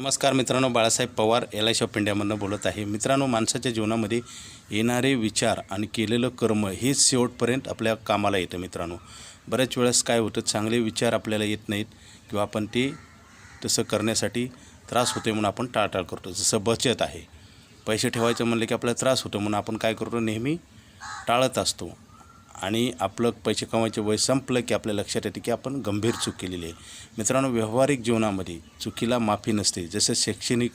नमस्कार मित्रांनो Balasaheb Pawar L I shop इंडियामधनं बोलत आहे. मित्रांनो माणसाच्या जीवनामध्ये येणारे विचार आणि केलेलं कर्म हेच शेवटपर्यंत आपल्या कामाला येतं मित्रांनो. बऱ्याच वेळेस काय होतं चांगले विचार आपल्याला येत नाहीत किंवा आपण ते तसं करण्यासाठी त्रास होते म्हणून आपण टाळटाळ करतो. जसं बचत आहे. पैसे ठेवायचं म्हणलं की आपल्याला त्रास होतो म्हणून आपण काय करतो नेहमी टाळत असतो. आणि आपलं पैसे कमवायचे वय संपलं की आपल्या लक्षात येते की आपण गंभीर चूक केलेली आहे. मित्रांनो व्यावहारिक जीवनामध्ये चुकीला माफी नसते. जसं शैक्षणिक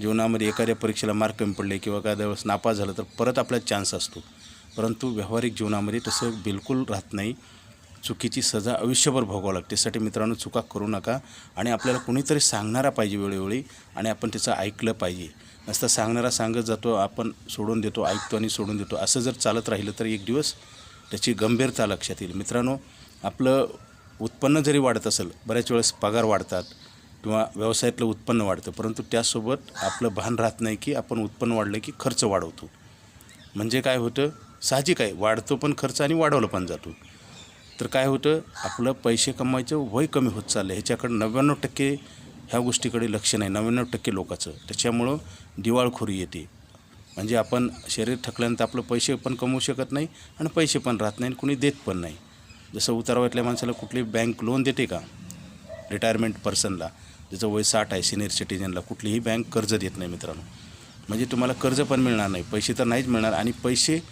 जीवनामध्ये एखाद्या परीक्षेला मार्क कमी पडले किंवा एखाद्या वेळेस नापास झालं तर परत आपला चान्स असतो. परंतु व्यावहारिक जीवनामध्ये तसं बिलकुल राहत नाही. चुकीची सजा आयुष्यभर भोगावं लागते. त्यासाठी मित्रांनो चुका करू नका आणि आपल्याला कुणीतरी सांगणारा पाहिजे वेळोवेळी आणि आपण त्याचं ऐकलं पाहिजे. नसतं सांगणारा सांगत जातो आपण सोडून देतो ऐकतो आणि सोडून देतो. असं जर चालत राहिलं तर एक दिवस त्याची गंभीरता लक्षात येईल. मित्रांनो आपलं उत्पन्न जरी वाढत असेल बऱ्याच वेळेस पगार वाढतात किंवा व्यवसायातलं उत्पन्न वाढतं परंतु त्यासोबत आपलं भान राहत नाही की आपण उत्पन्न वाढलं की खर्च वाढवतो. म्हणजे काय होतं? साहजिक आहे. वाढतो पण खर्च आणि वाढवलं पण जातो. तर काय होतं? आपलं पैसे कमवायचं वय कमी होत चाललं ह्याच्याकडे नव्याण्णव टक्के ह्या गोष्टीकडे लक्ष नाही. नव्याण्णव टक्के लोकांचं. त्याच्यामुळं दिवाळखोरी येते. म्हणजे आपण शरीर थकल्यानंतर आपलं पैसे पण कमवू शकत नाही आणि पैसे पण राहत नाही आणि कुणी देत पण नाही. जसं उतारावातल्या माणसाला कुठली बँक लोन देते का? रिटायरमेंट पर्सनला ज्याचं वय साठ आहे सिनियर सिटीजनला कुठलीही बँक कर्ज देत नाही मित्रांनो. म्हणजे तुम्हाला कर्ज पण मिळणार नाही. पैसे तर नाहीच मिळणार आणि पैसे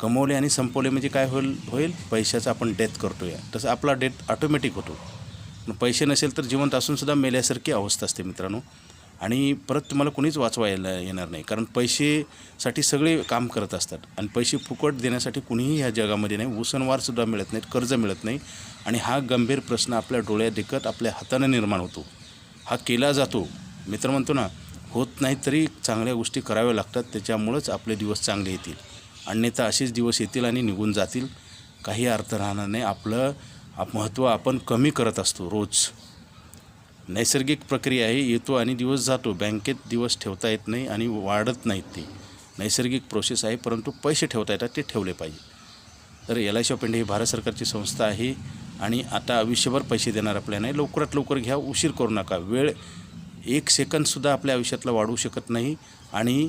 कमवले आणि संपवले म्हणजे काय होईल? होईल? पैशाचा आपण डेथ करतो या तसं आपला डेथ ऑटोमॅटिक होतो. पण पैसे नसेल तर जिवंत असूनसुद्धा मेल्यासारखी अवस्था असते मित्रांनो. आणि परत तुम्हाला कोणीच वाचवायला येणार नाही. कारण पैसेसाठी सगळे काम करत असतात. आणि पैसे फुकट देण्यासाठी कुणीही ह्या जगामध्ये नाही. उसनवारसुद्धा मिळत नाहीत कर्ज मिळत नाही. आणि हा गंभीर प्रश्न आपल्या डोळ्यात देखत आपल्या हाताने निर्माण होतो. हा केला जातो. मित्र म्हणतो ना होत नाही तरी चांगल्या गोष्टी कराव्या लागतात. त्याच्यामुळंच आपले दिवस चांगले येतील. अन्यथा असेच दिवस येतील आणि निघून जातील. काही अर्थ राहणार नाही. आपलं महत्त्व आपण कमी करत असतो रोज. नैसर्गिक प्रक्रिया आहे येतो आणि दिवस जातो. बँकेत दिवस ठेवता येत नाही आणि वाढत नाहीत ते. नैसर्गिक प्रोसेस आहे परंतु पैसे ठेवता येतात ते ठेवले पाहिजे. तर L I C of India ही भारत सरकारची संस्था आहे आणि आता आयुष्यभर पैसे देणार आपल्या नाही. लवकरात लवकर घ्या उशीर करू नका. वेळ एक सेकंदसुद्धा आपल्या आयुष्यातला वाढवू शकत नाही आणि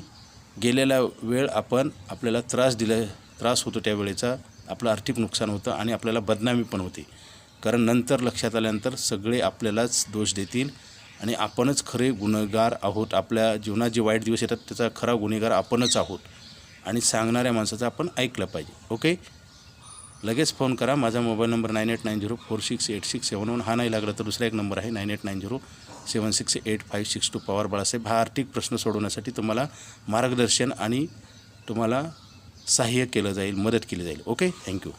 गेलेला वेळ आपण आपल्याला त्रास दिला त्रास होतो त्या वेळेचा. आपलं आर्थिक नुकसान होतं आणि आपल्याला बदनामी पण होते. कारण नंतर लक्षात आल्यानंतर सगळे आपल्यालाच दोष देतील आणि आपणच खरे गुन्हेगार आहोत. आपल्या जीवनात जे वाईट दिवस येतात त्याचा खरा गुन्हेगार आपणच आहोत. आणि सांगणाऱ्या माणसाचं आपण ऐकलं पाहिजे. ओके? लगेच फोन करा. माझा mobile number nine eight nine zero four six eight six seven one हा नाही लागला तर दुसरा एक नंबर आहे. Nine eight nine zero seven six eight five six two Pawar Balasaheb. हा आर्थिक प्रश्न सोडवण्यासाठी तुम्हाला मार्गदर्शन आणि तुम्हाला सहाय्य केलं जाईल मदत केली जाईल. ओके? थँक्यू